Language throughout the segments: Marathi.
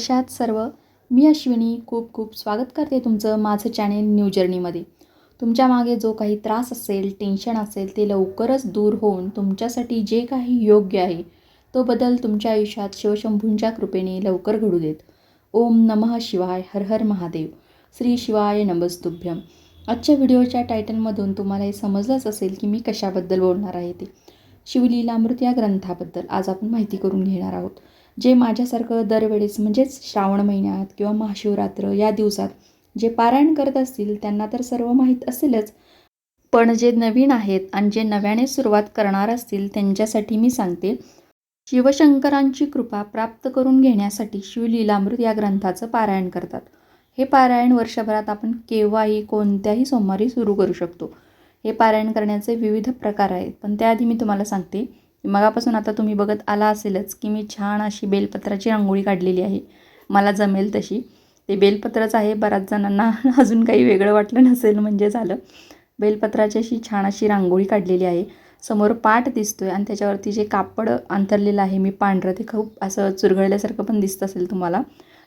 कशात सर्व. मी अश्विनी खूप खूप स्वागत करते तुमचं माझं चॅनेल न्यू जर्नीमध्ये तुमच्या मागे जो काही त्रास असेल टेन्शन असेल ते लवकरच दूर होऊन तुमच्यासाठी जे काही योग्य आहे तो बदल तुमच्या आयुष्यात शिवशंभूंच्या कृपेने लवकर घडू देत. ओम नमः शिवाय हर हर महादेव. श्री शिवाय नमस्तुभ्यम आजच्या व्हिडिओच्या टायटलमधून तुम्हाला हे समजलंच असेल की मी कशाबद्दल बोलणार आहे ते. शिवलीलामृत या ग्रंथाबद्दल आज आपण माहिती करून घेणार आहोत. जे माझ्यासारखं दरवेळेस म्हणजेच श्रावण महिन्यात किंवा महाशिवरात्र या दिवसात जे पारायण करत असतील त्यांना तर सर्व माहीत असेलच. पण जे नवीन आहेत आणि जे नव्याने सुरुवात करणार असतील त्यांच्यासाठी मी सांगते शिवशंकरांची कृपा प्राप्त करून घेण्यासाठी शिवलीलामृत या ग्रंथाचं पारायण करतात. हे पारायण वर्षभरात आपण केव्हाही कोणत्याही सोमवारी सुरू करू शकतो. हे पारायण करण्याचे विविध प्रकार आहेत पण त्याआधी मी तुम्हाला सांगते मगापासून आता तुम्ही बघत आला असेलच की मी छान अशी बेलपत्राची रांगोळी काढलेली आहे. मला जमेल तशी. ते बेलपत्रच आहे बऱ्याच जणांना अजून काही वेगळं वाटलं नसेल म्हणजे झालं. बेलपत्राची अशी छान अशी रांगोळी काढलेली आहे. समोर पाट दिसतो आहे आणि त्याच्यावरती जे कापड अंतरलेलं आहे मी पांढरं ते खूप असं चुरगळल्यासारखं पण दिसत असेल तुम्हाला.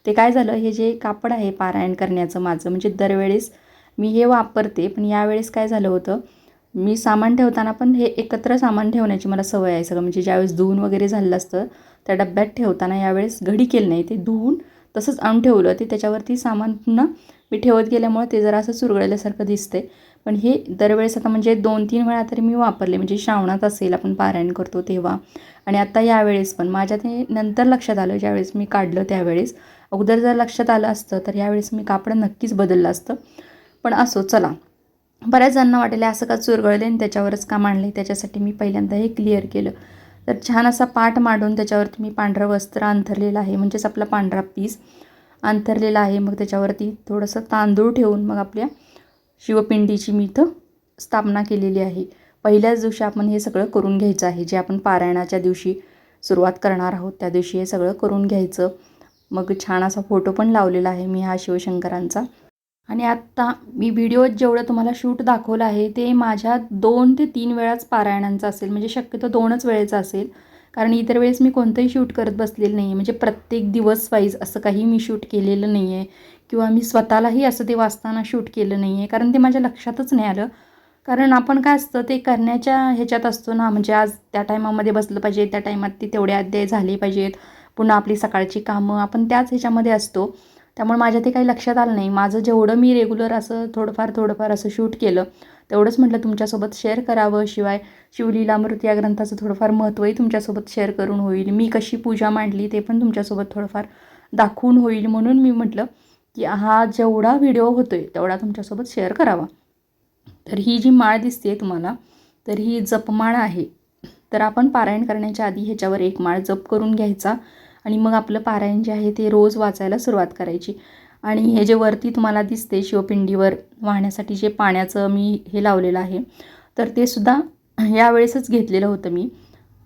ते काय झालं? हे जे कापड आहे पारायण करण्याचं माझं म्हणजे दरवेळेस मी हे वापरते पण यावेळेस काय झालं होतं? मी सामान ठेवताना पण हे एकत्र सामान ठेवण्याची मला सवय आहे सगळं. म्हणजे ज्यावेळेस धुवून वगैरे झालं असतं त्या डब्यात ठेवताना यावेळेस घडी केलं नाही. ते धुवून तसंच आणून ठेवलं. ते त्याच्यावरती सामान पुन्हा मी ठेवत गेल्यामुळे ते जरा असं चुरगळल्यासारखं दिसते पण हे दरवेळेस आता म्हणजे दोन तीन वेळा तरी मी वापरले. म्हणजे श्रावणात असेल आपण पारायण करतो तेव्हा. आणि आता यावेळेस पण. माझ्या ते नंतर लक्षात आलं ज्यावेळेस मी काढलं त्यावेळेस. अगोदर जर लक्षात आलं असतं तर यावेळेस मी कापड नक्कीच बदललं असतं. पण असो चला. बऱ्याच जणांना वाटेल असं का चुरगळले आणि त्याच्यावरच का मांडले त्याच्यासाठी मी पहिल्यांदा हे क्लिअर केलं. तर छान असा पाठ मांडून त्याच्यावरती मी पांढरं वस्त्र अंथरलेलं आहे. म्हणजेच आपला पांढरा पीस अंथरलेला आहे. मग त्याच्यावरती थोडंसं तांदूळ ठेवून मग आपल्या शिवपिंडीची मी इथं स्थापना केलेली आहे. पहिल्याच दिवशी आपण हे सगळं करून घ्यायचं आहे. जे आपण पारायणाच्या दिवशी सुरुवात करणार आहोत त्या दिवशी हे सगळं करून घ्यायचं. मग छान असा फोटो पण लावलेला आहे. मी हा शिवशंकरांचा आणि आत्ता मी व्हिडिओत जेवढं तुम्हाला शूट दाखवलं आहे ते माझ्या दोन ते तीन वेळाच पारायणांचा असेल. म्हणजे शक्यतो दोनच वेळेचा असेल. कारण इतर वेळेस मी कोणतंही शूट करत बसलेलं नाही आहे म्हणजे प्रत्येक दिवस वाईज असं काही मी शूट केलेलं नाही आहे किंवा मी स्वतःलाही असं ते वाचताना शूट केलं नाही आहे कारण ते माझ्या लक्षातच नाही आलं. कारण आपण काय असतं ते करण्याच्या ह्याच्यात असतो ना. म्हणजे आज त्या टायमामध्ये बसलं पाहिजे त्या टायमात ते तेवढे अध्याय झाले पाहिजेत. पुन्हा आपली सकाळची कामं आपण त्याच ह्याच्यामध्ये असतो. त्यामुळे माझ्या ते काही लक्षात आलं नाही. माझं जेवढं मी रेग्युलर असं थोडंफार थोडंफार असं शूट केलं तेवढंच म्हटलं तुमच्यासोबत शेअर करावं. शिवाय शिवलीलामृत या ग्रंथाचं थोडंफार महत्त्वही तुमच्यासोबत शेअर करून होईल. मी कशी पूजा मांडली ते पण तुमच्यासोबत थोडंफार दाखवून होईल. म्हणून मी म्हटलं की हा जेवढा व्हिडिओ होतो आहे तेवढा तुमच्यासोबत शेअर करावा. तर ही जी माळ दिसते तुम्हाला तर ही जपमाळ आहे. तर आपण पारायण करण्याच्या आधी ह्याच्यावर एक माळ जप करून घ्यायचा. आणि मग आपलं पारायण जे आहे ते रोज वाचायला सुरुवात करायची. आणि हे जे वरती तुम्हाला दिसते शिवपिंडीवर वाहण्यासाठी जे पाण्याचं मी हे लावलेलं आहे तर ते सुद्धा यावेळेसच घेतलेलं होतं मी.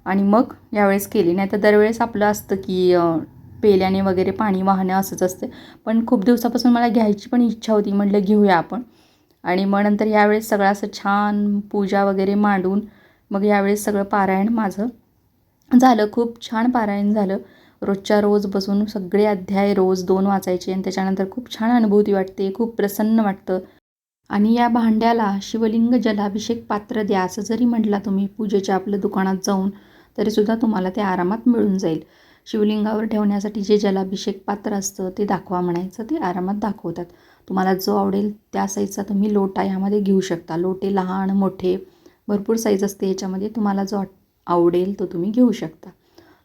आणि मग यावेळेस केले. नाही तर दरवेळेस आपलं असतं की पेल्याने वगैरे पाणी वाहणं असंच असतं. पण खूप दिवसापासून मला घ्यायची पण इच्छा होती. म्हटलं घेऊया आपण. आणि मग नंतर यावेळेस सगळं असं छान पूजा वगैरे मांडून मग यावेळेस सगळं पारायण माझं झालं. खूप छान पारायण झालं. रोजच्या रोज बसून सगळे अध्याय रोज दोन वाचायचे आणि त्याच्यानंतर खूप छान अनुभूती वाटते खूप प्रसन्न वाटतं. आणि या भांड्याला शिवलिंग जलाभिषेक पात्र द्या असं जरी म्हटला तुम्ही पूजेच्या आपल्या दुकानात जाऊन तरीसुद्धा तुम्हाला ते आरामात मिळून जाईल. शिवलिंगावर ठेवण्यासाठी जे जलाभिषेक पात्र असतं ते दाखवा म्हणायचं ते आरामात दाखवतात. तुम्हाला जो आवडेल त्या साईजचा तुम्ही लोटा यामध्ये घेऊ शकता. लोटे लहान मोठे भरपूर साईज असते याच्यामध्ये तुम्हाला जो आवडेल तो तुम्ही घेऊ शकता.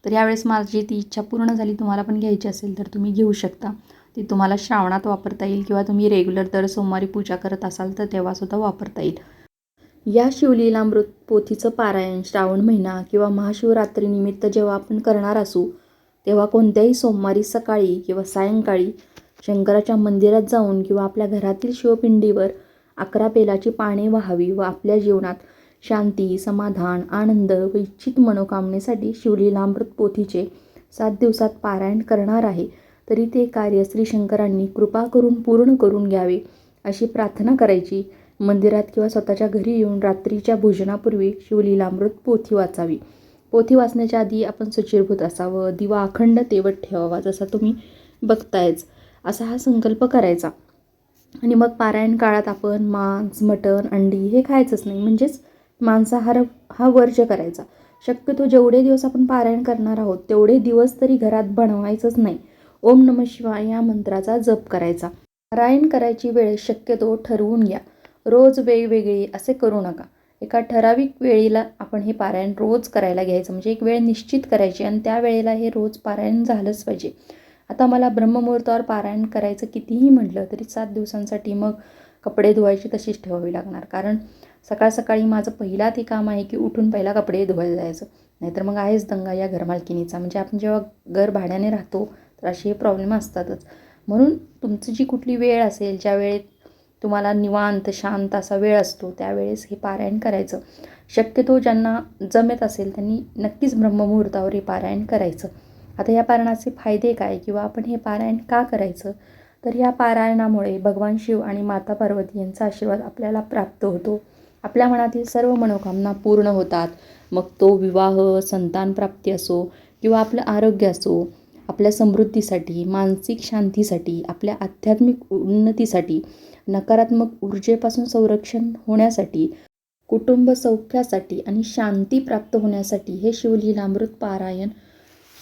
तर यावेळेस माझी ती इच्छा पूर्ण झाली तुम्हाला पण घ्यायची असेल तर तुम्ही घेऊ शकता. ती तुम्हाला श्रावणात वापरता येईल किंवा तुम्ही रेग्युलर दर सोमवारी पूजा करत असाल तर तेव्हासुद्धा वापरता येईल. या शिवलीलामृत पोथीचं पारायण श्रावण महिना किंवा महाशिवरात्रीनिमित्त जेव्हा आपण करणार असू तेव्हा कोणत्याही सोमवारी सकाळी किंवा सायंकाळी शंकराच्या मंदिरात जाऊन किंवा आपल्या घरातील शिवपिंडीवर अकरा पेलाची पाने व्हावी व आपल्या जीवनात शांती समाधान आनंद व इच्छित मनोकामनेसाठी शिवलीलामृत पोथीचे सात दिवसात पारायण करणार आहे. तरी ते कार्य श्री शंकरांनी कृपा करून पूर्ण करून घ्यावे अशी प्रार्थना करायची. मंदिरात किंवा स्वतःच्या घरी येऊन रात्रीच्या भोजनापूर्वी शिवलीलामृत पोथी वाचावी. पोथी वाचण्याच्या आधी आपण सुचिरभूत असावं दिवा अखंड तेवत ठेवावा जसा तुम्ही बघतायच असा हा संकल्प करायचा. आणि मग पारायण काळात आपण मांस मटण अंडी हे खायचंच नाही म्हणजेच मांसाहार हा वर्ज करायचा. शक्यतो जेवढे दिवस आपण पारायण करणार आहोत तेवढे दिवस तरी घरात बनवायचंच नाही. ओम नम शिवाय या मंत्राचा जप करायचा. पारायण करायची वेळ शक्यतो ठरवून घ्या. रोज वेगवेगळी असे करू नका. एका ठराविक वेळेला आपण हे पारायण रोज करायला घ्यायचं. म्हणजे एक वेळ निश्चित करायची आणि त्या वेळेला हे रोज पारायण झालंच पाहिजे. आता मला ब्रह्ममुहूर्तावर पारायण करायचं कितीही म्हटलं तरी सात दिवसांसाठी मग कपडे धुवायची तशीच ठेवावी लागणार. कारण सकाळ सकाळी माझं पहिला ते काम आहे की उठून पहिला कपडे धुवायला जायचं. नाहीतर मग आहेच दंगा या घरमालकिनीचा. म्हणजे आपण जेव्हा घर भाड्याने राहतो तर असे हे प्रॉब्लेम असतातच. म्हणून तुमची जी कुठली वेळ असेल ज्या वेळेत तुम्हाला निवांत शांत असा वेळ असतो त्यावेळेस हे पारायण करायचं. शक्यतो ज्यांना जमेत असेल त्यांनी नक्कीच ब्रह्ममुहूर्तावर हे पारायण करायचं. आता या पारायणाचे फायदे काय? किंवा आपण हे पारायण का करायचं? तर या पारायणामुळे भगवान शिव आणि माता पार्वती यांचा आशीर्वाद आपल्याला प्राप्त होतो. आपल्या मनातील सर्व मनोकामना पूर्ण होतात. मग तो विवाह संतानप्राप्ती असो किंवा आपलं आरोग्य असो आपल्या समृद्धीसाठी मानसिक शांतीसाठी आपल्या आध्यात्मिक उन्नतीसाठी नकारात्मक ऊर्जेपासून संरक्षण होण्यासाठी कुटुंब सौख्यासाठी आणि शांती प्राप्त होण्यासाठी हे शिवलीलामृत पारायण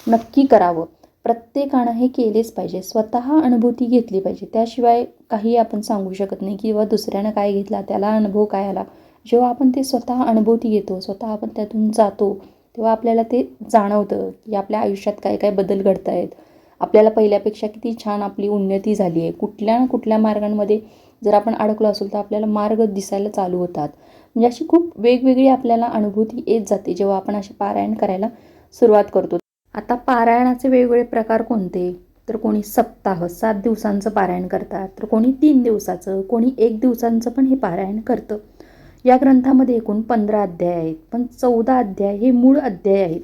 नक्की करावं. प्रत्येकानं हे केलेच पाहिजे. स्वतः अनुभूती घेतली पाहिजे. त्याशिवाय काही आपण सांगू शकत नाही किंवा दुसऱ्यानं काय घेतला त्याला अनुभव काय आला? जेव्हा आपण ते स्वतः अनुभूती येतो स्वतः आपण त्यातून जातो तेव्हा आपल्याला ते जाणवतं की आपल्या आयुष्यात काय काय बदल घडत आहेत आपल्याला पहिल्यापेक्षा किती छान आपली उन्नती झाली आहे. कुठल्या ना कुठल्या मार्गांमध्ये जर आपण अडकलो असेल तर आपल्याला मार्ग दिसायला चालू होतात. म्हणजे अशी खूप वेगवेगळी आपल्याला अनुभूती येत जाते जेव्हा आपण असे पारायण करायला सुरुवात करतो. आता पारायणाचे वेगवेगळे प्रकार कोणते? तर कोणी सप्ताह सात दिवसांचं पारायण करतात. तर कोणी तीन दिवसाचं कोणी एक दिवसांचं पण हे पारायण करतं. या ग्रंथामध्ये एकूण पंधरा अध्याय आहेत पण चौदा अध्याय हे मूळ अध्याय आहेत.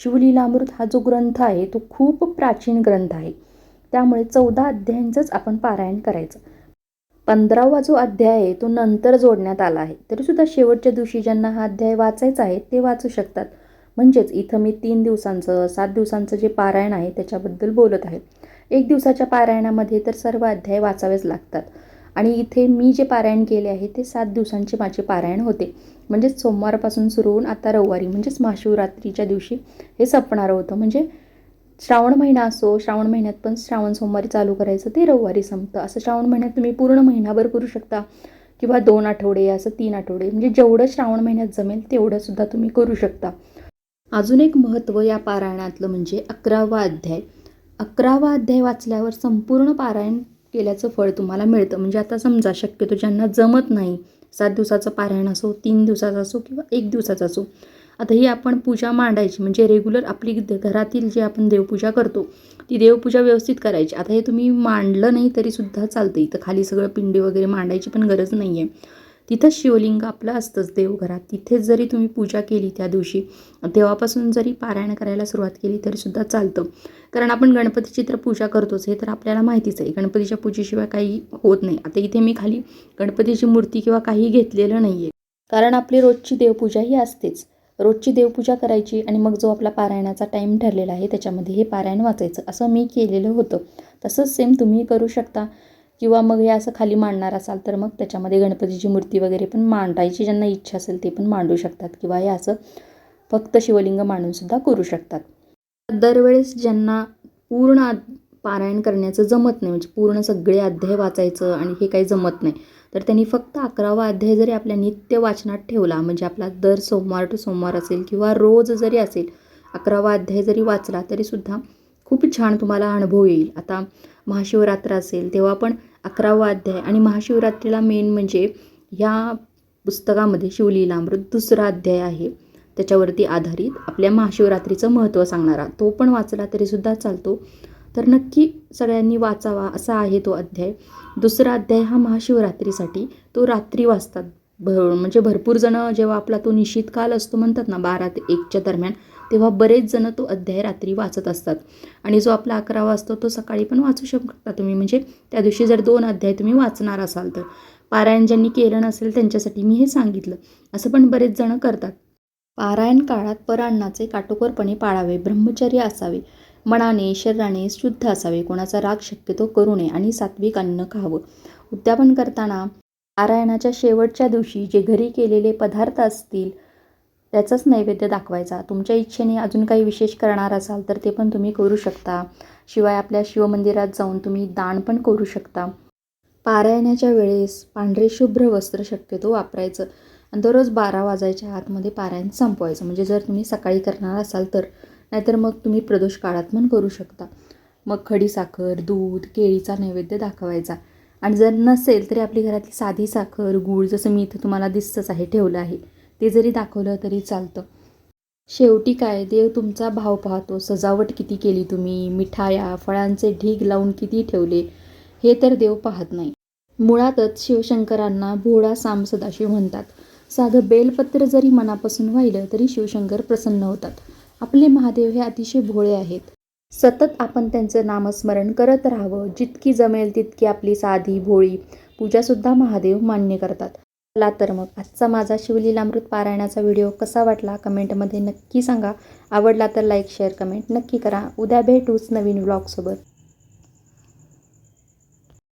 शिवलीलामृत हा जो ग्रंथ आहे तो खूप प्राचीन ग्रंथ आहे. त्यामुळे चौदा अध्यायांचंच आपण पारायण करायचं. पंधरावा जो अध्याय आहे तो नंतर जोडण्यात आला आहे. तरीसुद्धा शेवटच्या दिवशी ज्यांना हा अध्याय वाचायचा आहे ते वाचू शकतात. म्हणजेच इथं मी तीन दिवसांचं सात दिवसांचं जे पारायण आहे त्याच्याबद्दल बोलत आहे. एक दिवसाच्या पारायणामध्ये तर सर्व अध्याय वाचावेच लागतात. आणि इथे मी जे पारायण केले आहे ते सात दिवसांचे माझे पारायण होते. म्हणजेच सोमवारपासून सुरू होऊन आता रविवारी म्हणजेच महाशिवरात्रीच्या दिवशी हे संपणारं होतं. म्हणजे श्रावण महिना असो श्रावण महिन्यात पण श्रावण सोमवारी चालू करायचं ते रविवारी संपतं. असं श्रावण महिन्यात तुम्ही पूर्ण महिनाभर करू शकता. किंवा दोन आठवडे असं तीन आठवडे. म्हणजे जेवढं श्रावण महिन्यात जमेल तेवढं सुद्धा तुम्ही करू शकता. अजून एक महत्त्व या पारायणातलं म्हणजे अकरावा अध्याय. अकरावा अध्याय वाचल्यावर संपूर्ण पारायण केल्याचं फळ तुम्हाला मिळतं. म्हणजे आता समजा शक्यतो ज्यांना जमत नाही सात दिवसाचं पारायण असो तीन दिवसाचं असो किंवा एक दिवसाचं असो आता ही आपण पूजा मांडायची. म्हणजे रेग्युलर आपली घरातील जे आपण देवपूजा करतो ती देवपूजा व्यवस्थित करायची. आता हे तुम्ही मांडलं नाही तरीसुद्धा चालतं. इथं खाली सगळं पिंडी वगैरे मांडायची पण गरज नाही आहे तिथंच शिवलिंग आपलं असतंच देवघरात. तिथेच जरी तुम्ही पूजा केली त्या दिवशी तेव्हापासून जरी पारायण करायला सुरुवात केली तरीसुद्धा चालतं. कारण आपण गणपतीची तर पूजा करतोच हे तर आपल्याला माहितीच आहे. गणपतीच्या पूजेशिवाय काही होत नाही. आता इथे मी खाली गणपतीची मूर्ती किंवा काही घेतलेलं नाही आहे कारण आपली रोजची देवपूजा ही असतेच. रोजची देवपूजा करायची आणि मग जो आपला पारायणाचा टाईम ठरलेला आहे त्याच्यामध्ये हे पारायण वाचायचं. असं मी केलेलं होतं. तसंच सेम तुम्ही करू शकता. किंवा मग हे असं खाली मांडणार असाल तर मग त्याच्यामध्ये गणपतीची मूर्ती वगैरे पण मांडायची ज्यांना इच्छा असेल ते पण मांडू शकतात किंवा हे असं फक्त शिवलिंग मांडूनसुद्धा करू शकतात. दरवेळेस ज्यांना पूर्ण पारायण करण्याचं जमत नाही म्हणजे पूर्ण सगळे अध्याय वाचायचं आणि हे काही जमत नाही तर त्यांनी फक्त अकरावा अध्याय जरी आपल्या नित्य वाचनात ठेवला म्हणजे आपला दर सोमवार टू सोमवार असेल किंवा रोज जरी असेल अकरावा अध्याय जरी वाचला तरीसुद्धा खूप छान तुम्हाला अनुभव येईल. आता महाशिवरात्र असेल तेव्हा पण अकरावा अध्याय आणि महाशिवरात्रीला मेन म्हणजे ह्या पुस्तकामध्ये शिवलीलामृत दुसरा अध्याय आहे. त्याच्यावरती आधारित आपल्या महाशिवरात्रीचं महत्त्व सांगणारा तो पण वाचला तरीसुद्धा चालतो. तर नक्की सगळ्यांनी वाचावा असा आहे तो अध्याय. दुसरा अध्याय हा महाशिवरात्रीसाठी तो रात्री वाचतात भ म्हणजे भरपूर जणं जेव्हा आपला तो निश्चित काल असतो म्हणतात ना बारा ते एकच्या दरम्यान तेव्हा बरेच जणं तो अध्याय रात्री वाचत असतात. आणि जो आपला अकरावा असतो तो सकाळी पण वाचू शकता तुम्ही. म्हणजे त्या दिवशी जर दोन अध्याय तुम्ही वाचणार असाल तर. पारायण ज्यांनी केलं नसेल त्यांच्यासाठी मी हे सांगितलं. असं पण बरेच जण करतात. पारायण काळात परायणाचे काटोकोरपणे पाळावे ब्रह्मचर्य असावे. मनाने शरीराने शुद्ध असावे. कोणाचा राग शक्यतो करू नये आणि सात्विक अन्न खावं. उद्यापन करताना पारायणाच्या शेवटच्या दिवशी जे घरी केलेले पदार्थ असतील त्याचाच नैवेद्य दाखवायचा. तुमच्या इच्छेने अजून काही विशेष करणार असाल तर ते पण तुम्ही करू शकता. शिवाय आपल्या शिवमंदिरात जाऊन तुम्ही दान पण करू शकता. पारायणाच्या वेळेस पांढरे शुभ्र वस्त्र शक्यतो वापरायचं. आणि दररोज बारा वाजायच्या आतमध्ये पारायण संपवायचं. म्हणजे जर तुम्ही सकाळी करणार असाल तर नाहीतर मग तुम्ही प्रदोष काळात पण करू शकता. मग खडीसाखर दूध केळीचा नैवेद्य दाखवायचा. आणि जर नसेल तरी आपली घरातली साधी साखर गूळ जसं मी इथं तुम्हाला दिसतंच आहे ठेवलं आहे. ते जरी दाखवलं तरी चालतं. शेवटी काय देव तुमचा भाव पाहतो. सजावट किती केली तुम्ही? मिठाया फळांचे ढीग लावून किती ठेवले? हे तर देव पाहत नाही. मुळातच शिवशंकरांना भोळा साम सदाशिव म्हणतात. साधं बेलपत्र जरी मनापासून वाहिलं तरी शिवशंकर प्रसन्न होतात. आपले महादेव हे अतिशय भोळे आहेत. सतत आपण त्यांचं नामस्मरण करत राहावं. जितकी जमेल तितकी आपली साधी भोळी पूजासुद्धा महादेव मान्य करतात. चला तर मग. आजचा माझा शिवलीलामृत पारायणाचा व्हिडिओ कसा वाटला कमेंटमध्ये नक्की सांगा. आवडला तर लाईक शेअर कमेंट नक्की करा. उद्या भेटूच नवीन व्लॉगसोबत